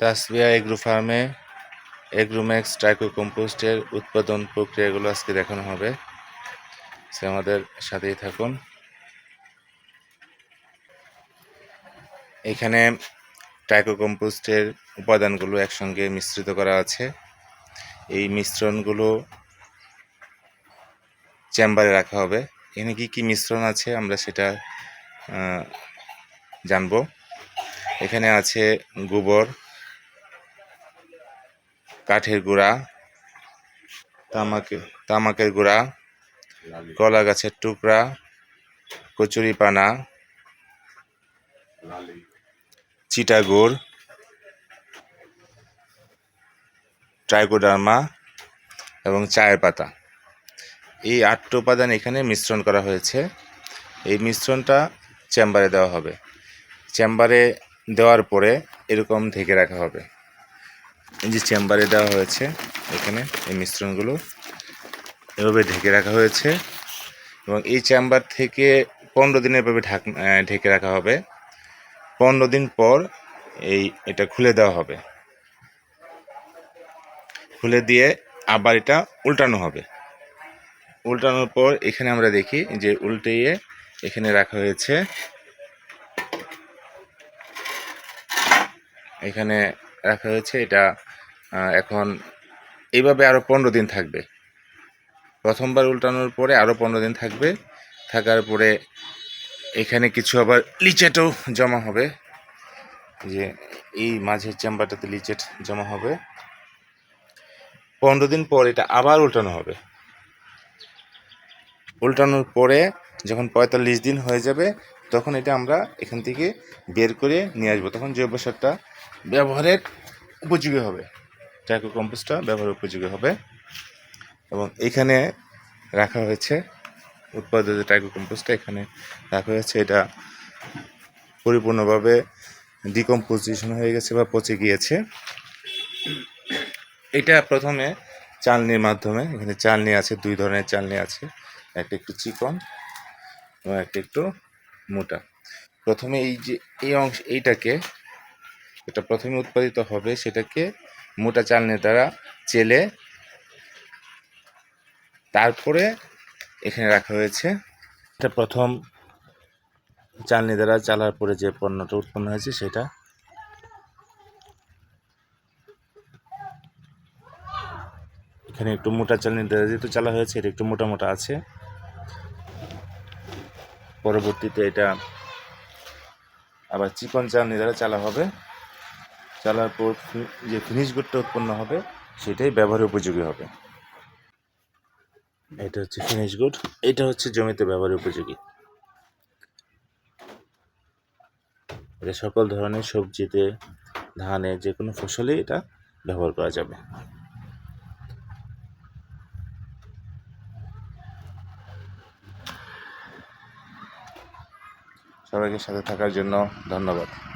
তাসবিয়া agro ফার্মে এগ্রোম্যাক্স tricho কম্পোস্টের উৎপাদন প্রক্রিয়াগুলো আজকে দেখানো হবে। সে আমাদের সাথেই থাকুন। এখানে ট্রাইকো কম্পোস্টের উপাদানগুলো একসঙ্গে মিশ্রিত করা আছে। এই মিশ্রণগুলো চেম্বারে রাখা হবে। এখানে কি কি মিশ্রণ আছে আমরা সেটা জানব। এখানে আছে গোবর কাঠের গুঁড়া, তামাকে তামাকের গুঁড়া, কলা গাছের টুকরা, কচুরি পানা, চিটাগুড়, ট্রাইকোডার্মা এবং চায়ের পাতা। এই আটটি উপাদান এখানে মিশ্রণ করা হয়েছে। এই মিশ্রণটা চেম্বারে দেওয়া হবে। চেম্বারে দেওয়ার পরে এরকম ঢেকে রাখা হবে। যে চেম্বারে দেওয়া হয়েছে, এখানে এই মিশ্রণগুলো এভাবে ঢেকে রাখা হয়েছে এবং এই চেম্বার থেকে পনেরো দিনের এভাবে ঢাক ঢেকে রাখা হবে। পনেরো দিন পর এই, এটা খুলে দেওয়া হবে। খুলে দিয়ে আবার এটা উল্টানো হবে। উল্টানোর পর এখানে আমরা দেখি যে উল্টিয়ে এখানে রাখা হয়েছে। এখানে রাখা হয়েছে এটা এখন এইভাবে আরও পনেরো দিন থাকবে। প্রথমবার উল্টানোর পরে আরও পনেরো দিন থাকবে। থাকার পরে এখানে কিছু আবার লিচেটও জমা হবে। যে এই মাঝের চেম্বারটাতে লিচেট জমা হবে। পনেরো দিন পর এটা আবার উল্টানো হবে। উল্টানোর পরে যখন পঁয়তাল্লিশ দিন হয়ে যাবে, তখন এটা আমরা এখান থেকে বের করে নিয়ে আসব। তখন জৈব সারটা ব্যবহারের উপযোগী হবে। ট্যাকো কম্পোস্টটা ব্যবহারের উপযোগী হবে। এবং এখানে রাখা হয়েছে, উৎপাদিত ট্যাকো কম্পোস্টটা এখানে রাখা হয়েছে, এটা পরিপূর্ণভাবে ডিকম্পোজিশন হয়ে গেছে বা পচে গিয়েছে। এটা প্রথমে চালনির মাধ্যমে, এখানে চালনি আছে, দুই ধরনের চালনি আছে, একটা একটু চিকন এবং একটা একটু মোটা। প্রথমে এই যে, এই অংশ, এইটাকে, এটা প্রথমে উৎপাদিত হবে সেটাকে মোটা চালনির দ্বারা চেলে তারপরে এখানে রাখা হয়েছে। এটা প্রথম চালনি দ্বারা চালার পরে যে পণ্যটা উৎপন্ন হয়েছে সেটা। এখানে একটু মোটা চালনি দ্বারা যেহেতু চালা হয়েছে, এটা একটু মোটা মোটা আছে। পরবর্তীতে এটা আবার চিকন চালনি দ্বারা চালা হবে। চালার পর যে ফিনিশ গুডটা উৎপন্ন হবে, সেটাই ব্যবহারের উপযোগী হবে। এটা হচ্ছে ফিনিশ গুড। এটা হচ্ছে জমিতে ব্যবহারের উপযোগী। এটা সকল ধরনের সবজিতে, ধানে, যে কোনো ফসলে এটা ব্যবহার করা যাবে। সবাইকে সাথে থাকার জন্য ধন্যবাদ।